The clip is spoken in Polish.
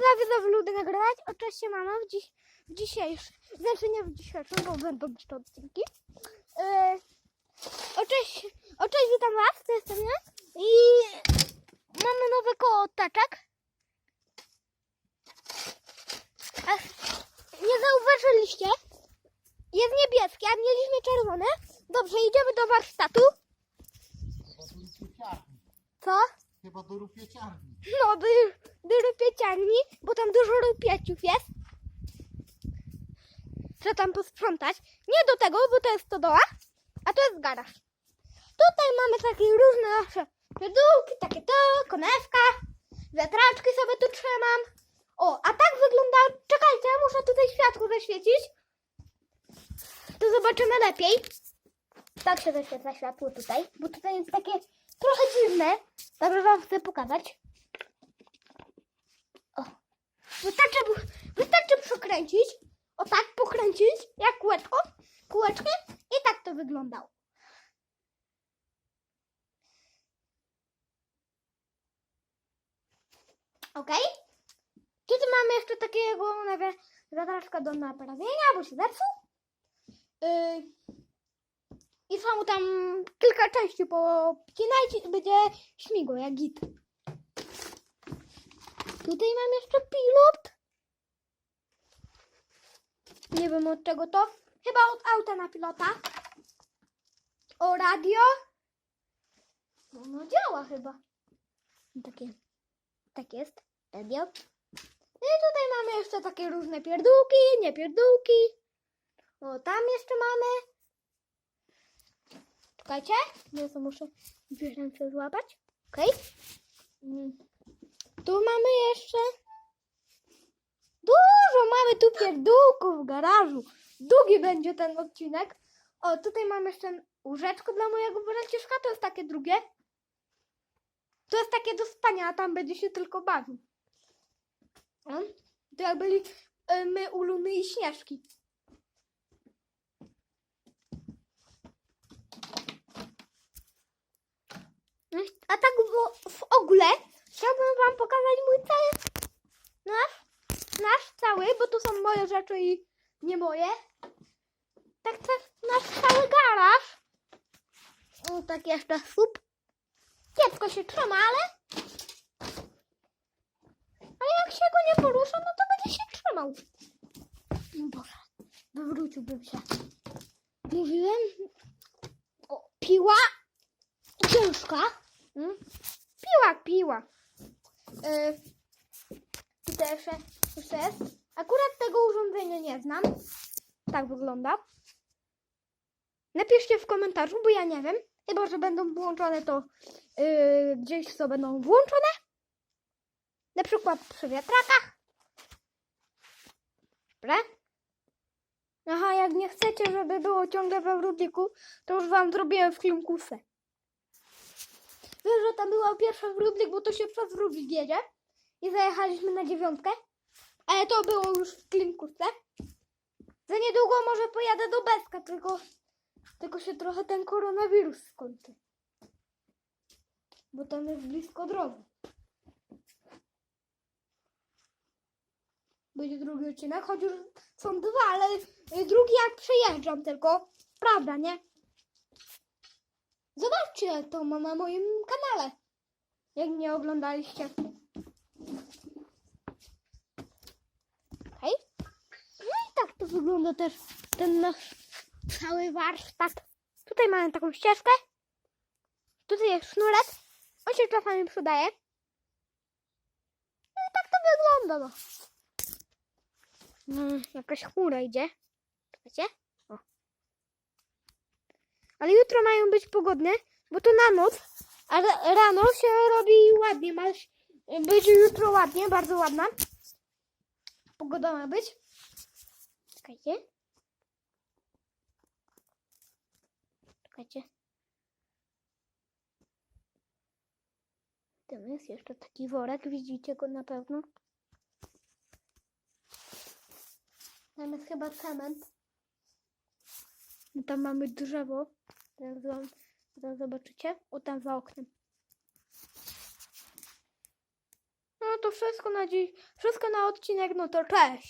prawie za ludy nagrywać. Oczywiście mama w, dziś, w dzisiejszy, znaczy nie w dzisiejszym, bo będą jeszcze odcinki. Yy, oczywiście, oczywiście witam was, to jestem ja. I mamy nowe koło taczek. Ach, nie zauważyliście? Jest niebieskie, a mieliśmy czerwone. Dobrze, idziemy do warsztatu. Co? Chyba do rupieciarni. No, do, do rupieciarni, bo tam dużo rupieciów jest. Trzeba tam posprzątać. Nie do tego, bo to jest stodoła, a to jest garaż. Tutaj mamy takie różne nasze pierdółki, takie to, konewka, wiatraczki sobie tu trzymam. O, a tak wygląda, czekajcie, ja muszę tutaj światło zaświecić. To zobaczymy lepiej. Tak się zaświetla światło tutaj, bo tutaj jest takie trochę dziwne. Dobrze wam chcę pokazać. O. Wystarczy, wystarczy przekręcić. O tak pokręcić, jak kółeczko, kółeczkiem i tak to wyglądało. Ok? Tutaj mamy jeszcze takiego nawet wiatraczka do naprawienia, bo się zepsuł. Yy, I są tam kilka części pocinajcie i będzie śmigło jak git. Tutaj mam jeszcze pilot. Nie wiem od czego to. Chyba od auta na pilota. O radio. No, no działa chyba. Takie, tak jest. Radio. I tutaj mamy jeszcze takie różne pierdółki, nie pierdółki. O, tam jeszcze mamy. Czekajcie. Ja to muszę dwie ręce złapać. Okej. Mm. Tu mamy jeszcze. Dużo mamy tu pierdółków w garażu. Długi będzie ten odcinek. O, tutaj mam jeszcze łóżeczko dla mojego braciszka. To jest takie drugie. To jest takie do spania, a tam będzie się tylko bawił. To jak byli y, my u Luny i Śnieżki. No i- A tak w, ogóle chciałbym wam pokazać mój cały nasz, nasz cały, bo tu są moje rzeczy i nie moje. Tak też nasz cały garaż. O, tak jeszcze słup. Kiepsko się trzyma, ale ale jak się go nie porusza, no to będzie się trzymał. No Boże, wywróciłbym się. Mówiłem o piła ciężka. Mm? Piła, piła. Yy, tutaj jeszcze, jeszcze jest. Akurat tego urządzenia nie znam. Tak wygląda. Napiszcie w komentarzu, bo ja nie wiem. Chyba, że będą włączone, to yy, gdzieś co będą włączone. Na przykład przy wiatrakach. Dobra? Aha, jak nie chcecie, żeby było ciągle we wróbniku, to już wam zrobiłem w klimkusę. Wiesz, że tam była pierwsza wróbnik, bo to się przez wróbnik jedzie. I zajechaliśmy na dziewiątkę. Ale to było już w klimkusce. Za niedługo może pojadę do Beska, tylko, tylko się trochę ten koronawirus skończy. Bo tam jest blisko drogi. Będzie drugi odcinek, choć już są dwa, ale y, drugi jak przejeżdżam tylko. Prawda, nie? Zobaczcie to ma na moim kanale. Jak nie oglądaliście. Hej. No i tak to wygląda też ten nasz cały warsztat. Tutaj mamy taką ścieżkę. Tutaj jest sznurek. On się czasami przydaje. No i tak to wygląda. No. No, jakaś chmura idzie. Czekajcie. Ale jutro mają być pogodne, bo to na noc, a ra- rano się robi ładnie. Ma być jutro ładnie, bardzo ładna. Pogoda ma być. Czekajcie. Czekajcie. Tam jest jeszcze taki worek, widzicie go na pewno. Tam jest chyba cement. I Tam mamy drzewo. Teraz, wam, zobaczycie. O tam za oknem. No to wszystko na dziś, wszystko na odcinek, no to cześć.